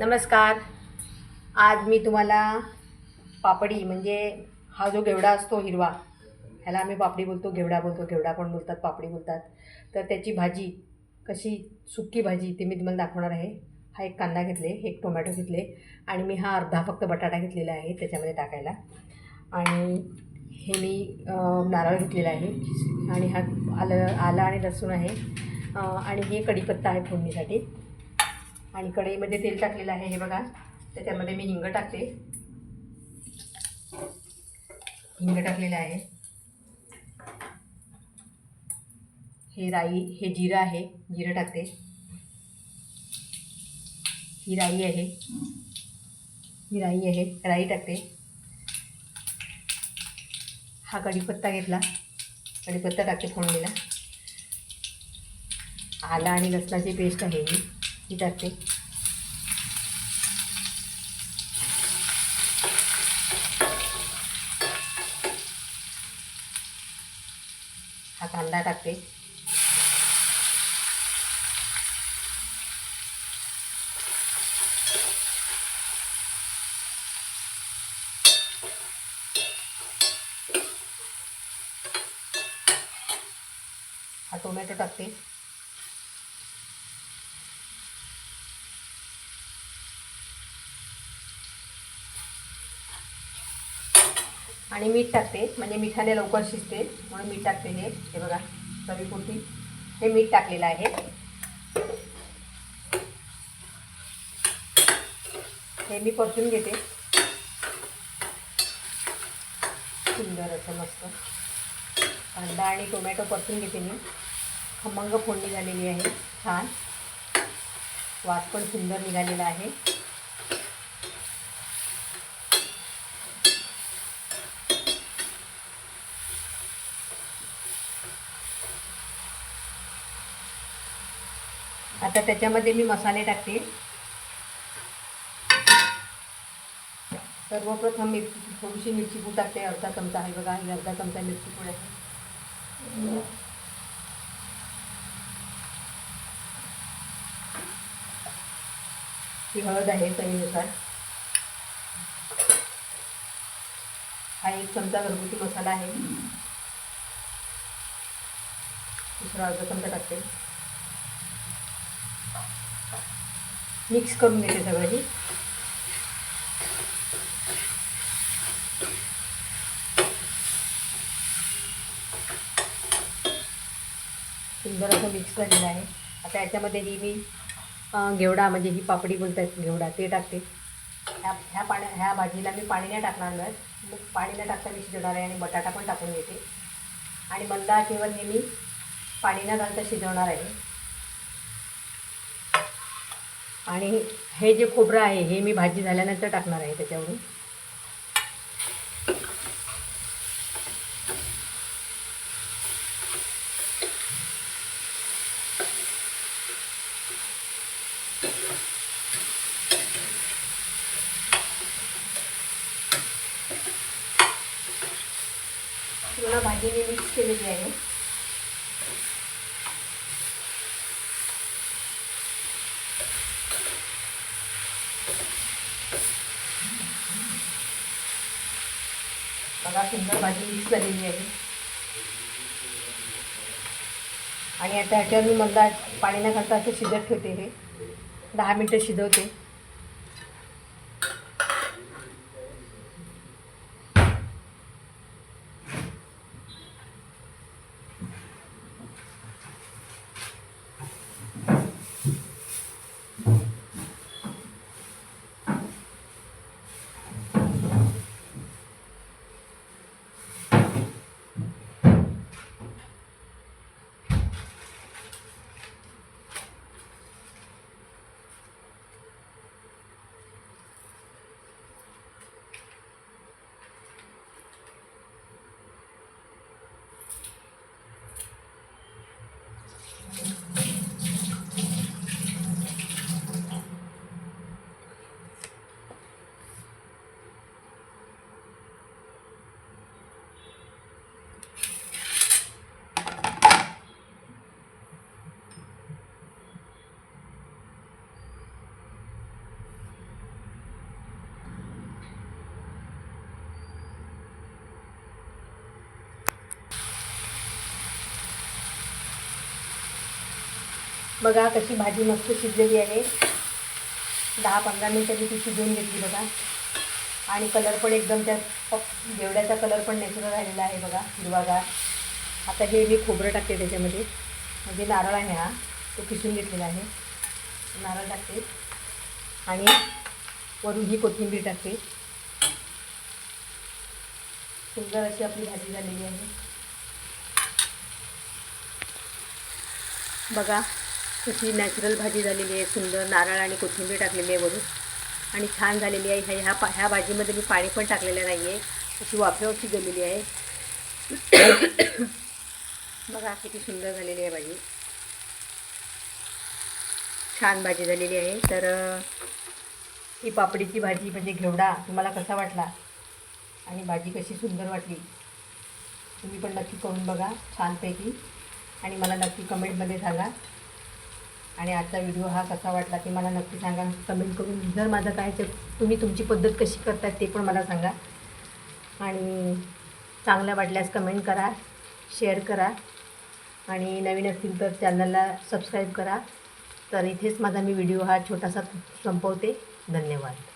नमस्कार. आज मी तुम्हाला पापडी म्हणजे हा जो घेवडा असतो हिरवा ह्याला आम्ही पापडी बोलतो घेवडा बोलतो घेवडा पण बोलतात पापडी बोलतात. तर त्याची भाजी कशी सुक्की भाजी ती मी तुम्हाला दाखवणार आहे. हा एक कांदा घेतले एक टोमॅटो घेतले आणि मी हा अर्धा फक्त बटाटा घेतलेला आहे त्याच्यामध्ये टाकायला. आणि हे मी नारळ घेतलेला आहे. आणि हा आलं आलं आणि लसूण आहे. आणि हे कढीपत्ता आहे फोडणीसाठी. आणि कढईमध्ये तेल टाकलेलं आहे हे बघा. त्याच्यामध्ये मी हिंग टाकते. हिंग टाकलेलं आहे. हे राई हे जिरं आहे. जिरं टाकते. ही राई आहे. ही राई आहे. राई टाकते. हा कढीपत्ता घेतला. कढीपत्ता टाकते फोडणीला. आला आणि लसणाची पेस्ट आहे ही. टाकते हा कांदा टाकते हा टोमॅटो टाकते आणि मीठ टाकते. म्हणजे मिठाने लवकर शिजते. म्हणून मीठ टाकते हे. हे बघा चवीपुरती. हे मीठ टाकलेलं आहे. हे मी परतून घेते. सुंदर असं मस्त. कांदा आणि टोमॅटो परतून घेते मी. खमंग फोडणी झालेली आहे. छान. वास पण सुंदर निघालेला आहे. आता त्याच्यामध्ये मी मसाले टाकते. सर्वप्रथम मिरची थोडीशी मिरची पूड टाकते. अर्धा चमचा आहे बघा. ही अर्धा चमचा मिरची पूड आहे. ही हळद आहे चवीनुसार. हा एक चमचा घरगुती मसाला आहे. दुसरा अर्धा चमचा टाकते. मिक्स करून घेते सगळं ही सुंदर असं मिक्स झालेलं आहे. आता याच्यामध्ये ही मी घेवडा म्हणजे ही पापडी बोलतात घेवडा ते टाकते. ह्या ह्या पाण्या ह्या भाजीला मी पाणी नाही टाकणार नाही मग पाणी न टाकता मी शिजवणार आहे आणि बटाटा पण टाकून घेते. आणि मंदा आचेवर नेहमी पाणी न घालता शिजवणार आहे. आणि हे जे खोबरं आहे हे मी भाजी झाल्यानंतर टाकणार आहे त्याच्यावरून. भाजी मी मिक्स केलेली आहे. बघा सुंदर भाजी मिक्स झालेली आहे. आणि आता ह्याच्यावर मी मंदा पाणी न घालता असं शिजत ठेवते हे. दहा मिनटं शिजवते. बघा कशी भाजी मस्त शिजलेली आहे. दहा पंधरा मिनिटांनी ती शिजवून घेतली बघा. आणि कलर पण एकदम त्या जेवढ्याचा कलर पण नॅचरल राहिलेला आहे बघा हिरवागार. आता हे मी खोबरं टाकते त्याच्यामध्ये. म्हणजे नारळ आहे हा तो किसून घेतलेला आहे. नारळ टाकते. आणि वरून ही कोथिंबीर टाकते. सुंदर अशी आपली भाजी झालेली आहे. बघा. कशी नॅचरल भाजी झालेली आहे सुंदर नारळ आणि कोथिंबीर टाकलेली आहे वरून. आणि छान झालेली आहे. ह्या ह्या पा ह्या भाजीमध्ये मी पाणी पण टाकलेलं नाही आहे. अशी वाफेवाफी गेलेली आहे. बघा किती सुंदर झालेली आहे भाजी. छान भाजी झालेली आहे. तर ही पापडीची भाजी म्हणजे घेवडा तुम्हाला कसा वाटला? आणि भाजी कशी सुंदर वाटली? तुम्ही पण नक्की करून बघा छानपैकी. आणि मला नक्की कमेंटमध्ये सांगा. आणि आजचा व्हिडिओ हा कसा वाटला ते मला नक्की सांगा. कमेंट करून जर माझं काय तर तुम्ही तुमची पद्धत कशी करतात ते पण मला सांगा. आणि चांगल्या वाटल्यास कमेंट करा शेअर करा आणि नवीन असतील तर चॅनलला सबस्क्राईब करा. तर इथेच माझा मी व्हिडिओ हा छोटासा संपवते. धन्यवाद.